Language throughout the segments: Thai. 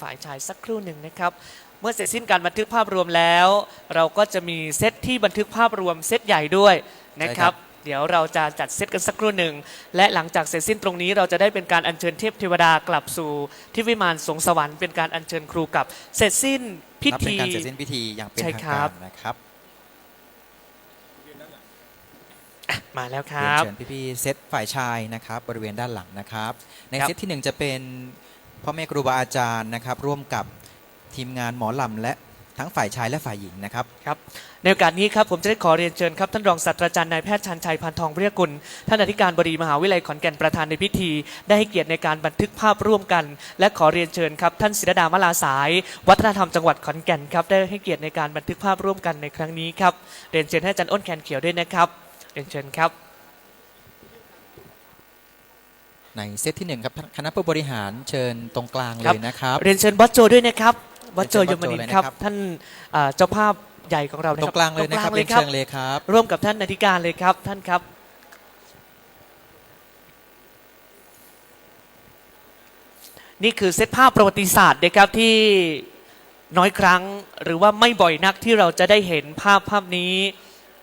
ฝ่ายชายสักครู่หนึ่งนะครับ เมื่อเสร็จสิ้นการบันทึกภาพรวมแล้ว เราก็จะมีเซตที่บันทึกภาพรวมเซตใหญ่ด้วยนะครับ เดี๋ยวเราจะจัดเซตกันสักครู่หนึ่ง และหลังจากเสร็จสิ้นตรงนี้เราจะได้เป็นการอัญเชิญเทพเทวดากลับสู่ที่วิมานสวงสวรรค์เป็นการอัญเชิญครูกลับเสร็จสิ้นพินับเป็นธี การเสร็จสิ้นพิธีอย่างเป็นใช่ทางครัการบ นะครับมาแล้วคเรียนรับ เชิญพี่ๆเซตฝ่ายชายนะครับ บริเวณด้านหลังนะครับ ในครับ เซตที่หนึ่งจะเป็น พ่อแม่ครูบาอาจารย์นะครับ ร่วมกับทีมงานหมอลำและทั้งฝ่ายชายและฝ่ายหญิงนะครับ ครับในโอกาสนี้ครับผมจะได้ขอเรียนเชิญครับท่านรองศาสตราจารย์นายแพทย์ชันชัยพันทองเรียกุลท่านอธิการบดีมหาวิทยาลัยขอนแก่นประธานในพิธี ได้ให้เกียรติในการบันทึกภาพร่วมกัน และขอเรียนเชิญครับท่านศิรดามลาสาย วัฒนธรรมจังหวัดขอนแก่นครับได้ให้เกียรติในการบันทึกภาพร่วมกันในครั้งนี้ครับเรียนเชิญให้อาจารย์อ้นแคนเขียวด้วยนะครับเรียนเชิญครับ ในเซตที่หนึ่งครับคณะผู้บริหารเชิญตรงกลางเลครับยนะครับเรียนเชิญบอสโจด้วยนะครับบอสโจเรียยนเชิญมนินบอสโจเลยครับนะครับ ท่านเอ่อเจ้าภาพใหญ่ของเรานะตครรับงกลางเลยนะครับตงเรียนครัเชิญเลยครับ ร่วมกับท่านอธิการเลยครับ ท่านครับนี่คือเซตภาพประวัติศาสตร์นะครับที่น้อยครั้งหรือว่าไม่บ่อยนักที่เราจะได้เห็นภาพภาพนี้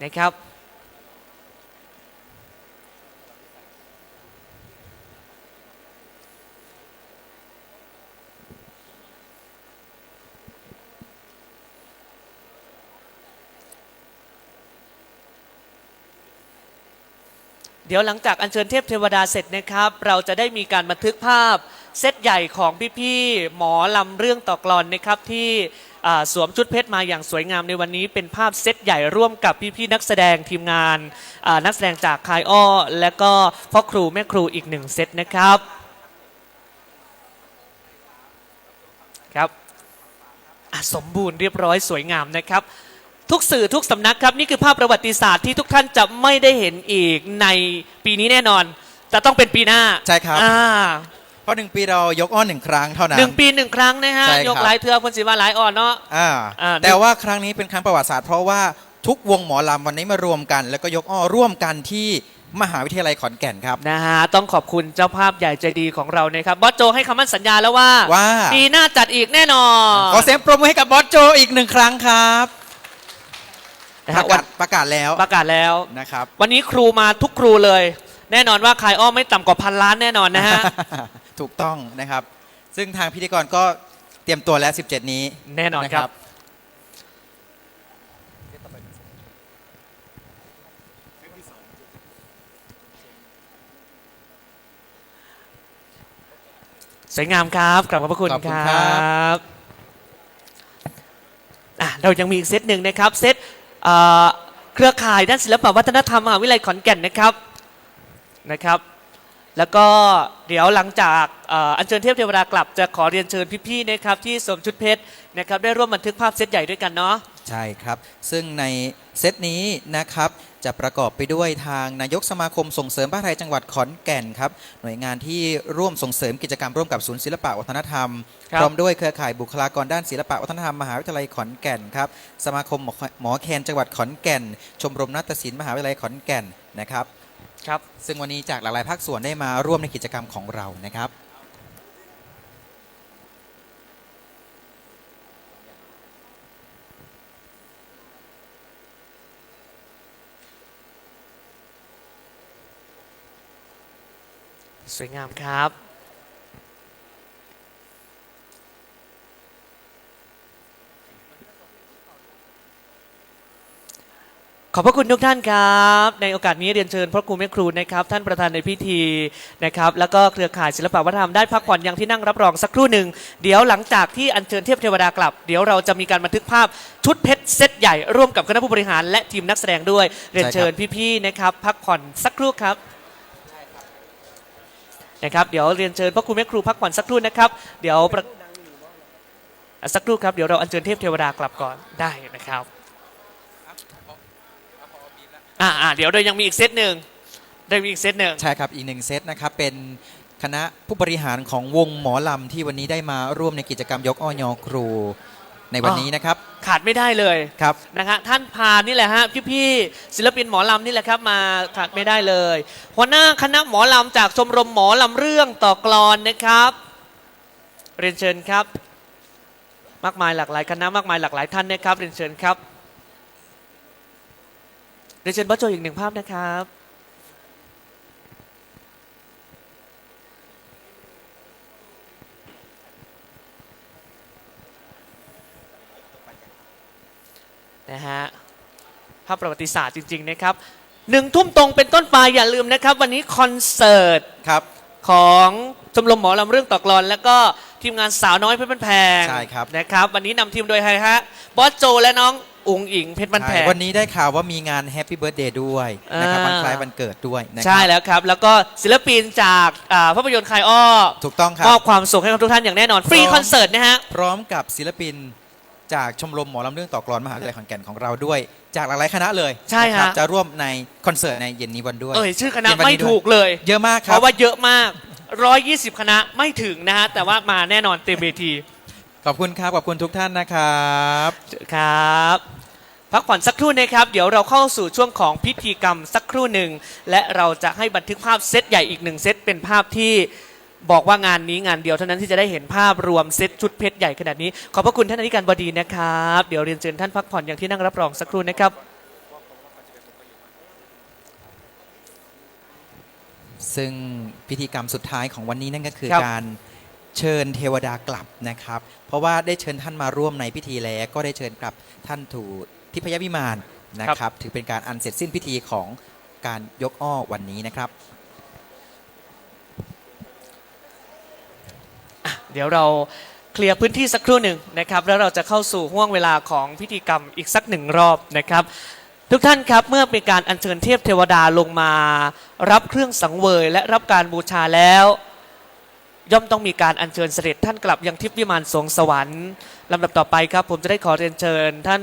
นะครับ เดี๋ยวหลังจากอัญเชิญเทพเทวดาเสร็จนะครับ เราจะได้มีการบันทึกภาพเซตใหญ่ของพี่ๆหมอลำเรื่องต่อกลอนนะครับที่สวมชุดเพชรมาอย่างสวยงามในวันนี้เป็นภาพเซตใหญ่ร่วมกับพี่ๆนักแสดงทีมงานนักแสดงจากคายอ้อ และก็พ่อครูแม่ครูอีกหนึ่งเซตนะครับครับสมบูรณ์เรียบร้อยสวยงามนะครับ ทุกสื่อทุกสำนักครับ นี่คือภาพประวัติศาสตร์ที่ทุกท่านจะไม่ได้เห็นอีกในปีนี้แน่นอน จะต้องเป็นปีหน้าใช่ครับ อ่าเพราะหนึ่งปีเรายกอ้อนหนึ่งครั้งเท่านั้น หนึ่งปีหนึ่งครั้งนะฮะใช่ครับ ยกหลายเทือคนสิว่าหลายอ่อนเนาะ อ่าอ่า แต่ว่าครั้งนี้เป็นครั้งประวัติศาสตร์เพราะว่าทุกวงหมอลำวันนี้มารวมกัน แล้วก็ยกอ้อร่วมกันที่มหาวิทยาลัยขอนแก่นครับ นะฮะต้องขอบคุณเจ้าภาพใหญ่ใจดีของเรานะครับบอสโจให้คำมั่นสัญญาแล้วว่าว่า ปีหน้าจัดอีกแน่นอน ขอเสียงปรบมือให้กับบอสโจอีกหนึ่งครั้งครับ นะปฮะระวักานศประกาศแล้วประกาศแล้ว นะครับ วันนี้ครูมาทุกครูเลย แน่นอนว่าคายอ้อมไม่ต่ำกว่าพันล้านแน่นอนนะฮะ ถูกต้องนะครับ ซึ่งทางพิธีกรก็เตรียมตัวแล้ว 17 นี้แน่นอนครับสวยงามครับกลับขอบพระคุณขอบคคุณรครัับอะเรายังมีอีกเซตหนึ่งนะครับ เซต เครือข่ายด้านศิลปวัฒนธรรมมหาวิทยาลัยขอนแก่นนะครับนะครับ แล้วก็เดี๋ยวหลังจากอัญเชิญเทพเทวดากลับจะขอเรียนเชิญพี่ๆนะครับที่สวมชุดเพชรนะครับได้ร่วมบันทึกภาพเซตใหญ่ด้วยกันเนาะ ใช่ครับ ซึ่งในเซตนี้นะครับ จะประกอบไปด้วยทางนายกสมาคมส่งเสริมผ้าไทยจังหวัดขอนแก่นครับหน่วยงานที่ร่วมส่งเสริมกิจกรรมร่วมกับศูนย์ศิลปะวัฒนธรรมครับพร้อมด้วยเครือข่ายบุคลากรด้านศิลปะวัฒนธรรมมหาวิทยาลัยขอนแก่นครับสมาคมหมอหมอแคนจังหวัดขอนแก่น ชมรมนาฏศิลป์มหาวิทยาลัยขอนแก่นนะครับครับซึ่งวันนี้จากหลากหลายภาคส่วนได้มาร่วมในกิจกรรมของเรานะครับ สวยงามครับ ขอบพระคุณทุกท่านครับ ในโอกาสนี้เรียนเชิญพระครูแม่ครูนะครับ ท่านประธานในพิธีนะครับ แล้วก็เครือข่ายศิลปวัฒนธรรมได้พักผ่อนยังที่นั่งรับรองสักครู่หนึ่ง เดี๋ยวหลังจากที่อัญเชิญเทพเทวดากลับ เดี๋ยวเราจะมีการบันทึกภาพชุดเพชรเซตใหญ่ร่วมกับคณะผู้บริหารและทีมนักแสดงด้วย เรียนเชิญพี่ๆนะครับ พักผ่อนสักครู่ครับ นะครับเดี๋ยวเรียนเชิญพระครูแม่ครูพักผ่อนสักครู่นะครับ เดี๋ยวประสักครู่ครับเดี๋ยวเราอัญเชิญเทพเทวดากลับก่อนได้นะครับอ่าอ่าเดี๋ยวเรายังมีอีกเซตหนึ่งได้มีอีกเซตหนึ่งใช่ครับอีกหนึ่งเซตนะครับเป็นคณะผู้บริหารของวงหมอลำที่วันนี้ได้มาร่วมในกิจกรรมยกอ้อยอครู ในวันนี้นะครับ ขาดไม่ได้เลยครับ นะฮะท่านพานี่แหละฮะพี่ๆศิลปินหมอลำนี่แหละครับมาขาดไม่ได้เลยหัวหน้าคณะหมอลำจากชมรมหมอลำเรื่องต่อกลอนนะครับ เรียนเชิญครับ มากมายหลากหลายคณะมากมายหลากหลายท่านนะครับ เรียนเชิญครับเรียนเชิญบัจโจอีกหนึ่งภาพนะครับ นะฮะภาพประวัติศาสตร์จริง ๆ นะครับหนึ่งทุ่มตรงเป็นต้นไปอย่าลืมนะครับ วันนี้คอนเสิร์ตครับ ของชมรมหมอลำเรื่องตอกลอน แล้วก็ทีมงานสาวน้อยเพชรบ้านแพงใช่ครับ นะครับ วันนี้นำทีมโดยใครฮะบอสโจและน้องอุ๋งอิงเพชรบ้านแพใช่งวันนี้ได้ข่าวว่ามีงานแฮปปี้เบิร์ดเดย์ด้วยนะครับอ่าวันคล้ายวันเกิดด้วยนะคใช่รับแล้วครับ แล้วก็ศิลปินจากอ่าภาพยนตร์คายอ้อถูกต้องครัมอบบความสุขให้กับทุกท่านอย่างแน่นอนฟรีพร้อมคอนเสิร์ตนะฮะ พร้อมกับศิลปิน จากชมรมหมอลำเรื่องต่อกลอนมหาวิทยาลัยขอนแก่นของเราด้วย จากหลากหลายคณะเลยใช่ฮะนะครับจะร่วมในคอนเสิร์ตในเย็นนี้วันด้วยเอ่ยชื่อคณะเย็นวันไม่นี้ด้วยถูกเลย เยอะมากคเพรับ ราะว่าเยอะมาก 120 คณะไม่ถึงนะฮะ แต่ว่ามาแน่นอนเต็มเวที ขอบคุณครับ ขอบคุณทุกท่านนะครับ ครับ พักผ่อนสักครู่นะครับ เดี๋ยวเราเข้าสู่ช่วงของพิธีกรรมสักครู่หนึ่ง และเราจะให้บันทึกภาพเซตใหญ่อีกหนึ่งเซตเป็นภาพที่ บอกว่างานนี้งานเดียวเท่านั้นที่จะได้เห็นภาพรวมเซตชุดเพชรใหญ่ขนาดนี้ ขอบพระคุณท่านอธิการบดีนะครับ เดี๋ยวเรียนเชิญท่านพักผ่อนอย่างที่นั่งรับรองสักครู่นะครับ ซึ่งพิธีกรรมสุดท้ายของวันนี้นั่นก็คือครับ การเชิญเทวดากลับนะครับ เพราะว่าได้เชิญท่านมาร่วมในพิธีแล้วก็ได้เชิญกลับท่านถูทิพยวิมานนะครับ ถือเป็นการอันเสร็จสิ้นพิธีของการยกอ้อวันนี้นะครับ เดี๋ยวเราเคลียร์พื้นที่สักครู่หนึ่งนะครับ แล้วเราจะเข้าสู่ห่วงเวลาของพิธีกรรมอีกสักหนึ่งรอบนะครับ ทุกท่านครับเมื่อเป็นการอัญเชิญเทพเทวดาลงมา รับเครื่องสังเวย และรับการบูชาแล้วย่อมต้องมีการอัญเชิญเสด็จท่านกลับยังทิพย์วิมานสวงสวรรค์ลำดับต่อไปครับ ผมจะได้ขอเรียนเชิญ ท่าน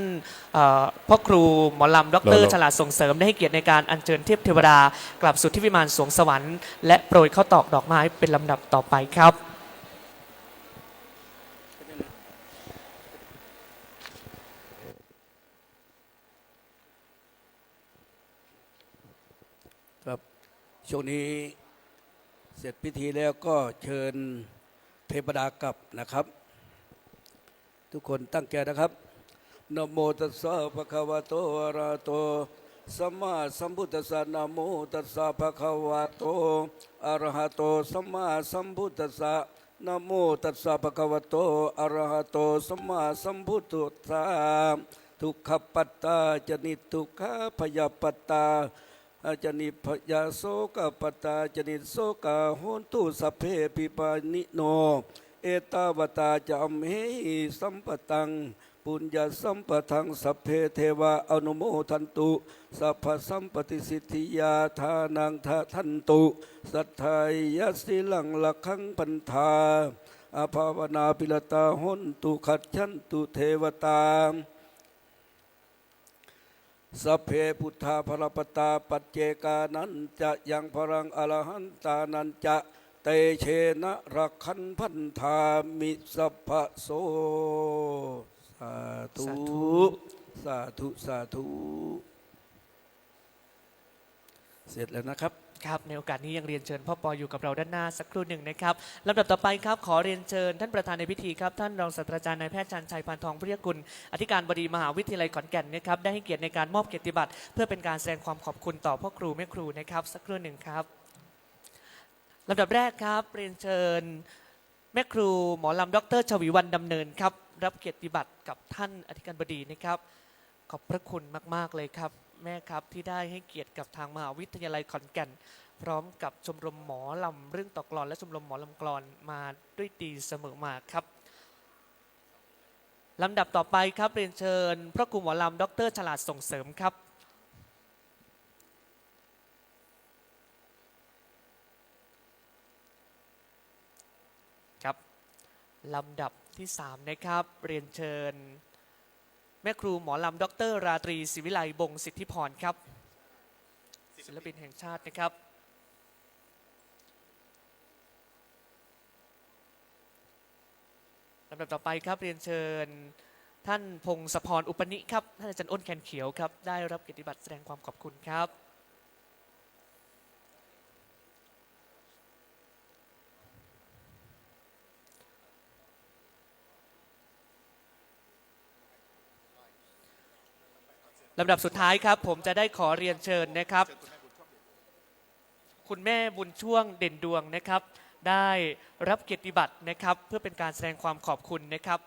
พ่อครูหมอลำดรเราฉลาดส่งเสริมได้ให้เกียรติในการอัญเชิญเทพเทวดากลับสู่ทิพย์วิมานสวงสวรรค์และโปรยข้าวตอกดอกไม้เป็นลำดับต่อไปครับ ช่วงนี้เสร็จพิธีแล้วก็เชิญเทวดากลับนะครับ ทุกคนตั้งใจนะครับนะโมตัสสะภะคะวะโตอะระหะโตสัมมาสัมพุทธัสสะนะโมตัสสะภะคะวะโตอะระหะโตสัมมาสัมพุทธัสสะนะโมตัสสะภะคะวะโตอะระหะโตสัมมาสัมพุทธัสสะทุกขปัตตาจนิทุกขพยาปัตตา อาจนิพยาโสกปตาจนิโสกาโหนตุสเพปิปานิโน เอตาวตาจามเฮหิสัมปตัง ปุญญาสัมปทังสัพเพเทวาอนุโมทันตุสัพพสัมปติสิทธิยาทานังทาทันตุสัทธายาสิลังลักขังปันธาอภาวนาปิลตาหนตุขัดชันตุเทวตา สัพเพพุทธาพรปตาปัจเจกานันจะยังพรังอรหันตานันจะเตเชนะรักขันพันธามิสัพพะโสสาธุสาธุสาธุสาธุเสร็จแล้วนะครับ ครับในโอกาสนี้ยังเรียนเชิญพ่อปออยู่กับเราด้านหน้าสักครู่หนึ่งนะครับลำดับต่อไปครับขอเรียนเชิญ ท่านประธานในพิธีครับท่านรองศาสตราจารย์นายแพทย์ชันชัยพานทองพิริยกุลอธิการบดีมหาวิทยาลัยขอนแก่นนะครับได้ให้เกียรติในการมอบเกียรติบัตรเพื่อเป็นการแสดงความขอบคุณต่อพ่อครูแม่ครูนะครับสักครู่หนึ่งครับลำดับแรกครับเรียนเชิญแม่ครูหมอลำดรชวีวันดำเนินครับรับเกียรติบัตรกับท่านอธิการบดีนะครับ ขอบพระคุณมาก ๆเลยครับ แม่ครับที่ได้ให้เกียรติกับทางมหาวิทยาลัยขอนแก่น พร้อมกับชมรมหมอลำเรื่องตอกลอน และชมรมหมอลำกลอนมาด้วยดีเสมอมาครับลำดับต่อไปครับเรียนเชิญ พระครูหมอลำดรฉลาดส่งเสริมครับครับลำดับที่ 3 นะครับ เรียนเชิญ แม่ครูหมอลำ ดร ราตรีศิวิไลบงสิทธิพรครับ ศิลปินแห่งชาตินะครับ ลำดับต่อไปครับเรียนเชิญ ท่านพงศพรอุปนิครับ ท่านอาจารย์อ้นแคนเขียวครับ ได้รับเกียรติบัตรแสดงความขอบคุณครับ ลำดับสุดท้ายครับ ผมจะได้ขอเรียนเชิญนะครับ คุณแม่บุญช่วงเด่นดวงนะครับ ได้รับเกียรติบัตรนะครับ เพื่อเป็นการแสดงความขอบคุณนะครับ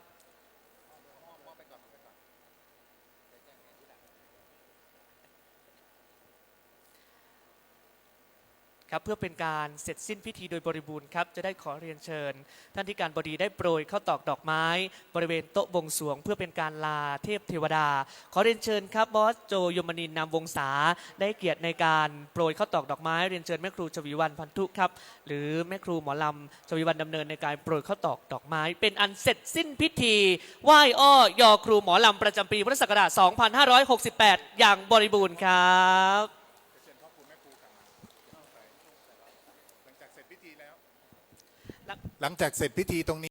ครับเพื่อเป็นการเสร็จสิ้นพิธีโดยบริบูรณ์ครับจะได้ขอเรียนเชิญ ท่านที่การบดีได้โปรยเข้าวตอกดอกไม้ บริเวณโต๊ะบวงสวง เพื่อเป็นการลาเทพเทวดา ขอเรียนเชิญครับบอสโจยมนินนามวงศาได้เกียรติในการโปรยเข้าวตอกดอกไม้เรียนเชิญแม่ครูชวีวันพันธุครับหรือแม่ครูหมอลำชวีวันดำเนินในการโปรยเข้าวตอกดอกไม้ เป็นอันเสร็จสิ้นพิธีไหว้อ้อยอครูหมอลำประจำปีพุทธศักราช 2568 อย่างบริบูรณ์ครับ หลังจากเสร็จพิธีตรงนี้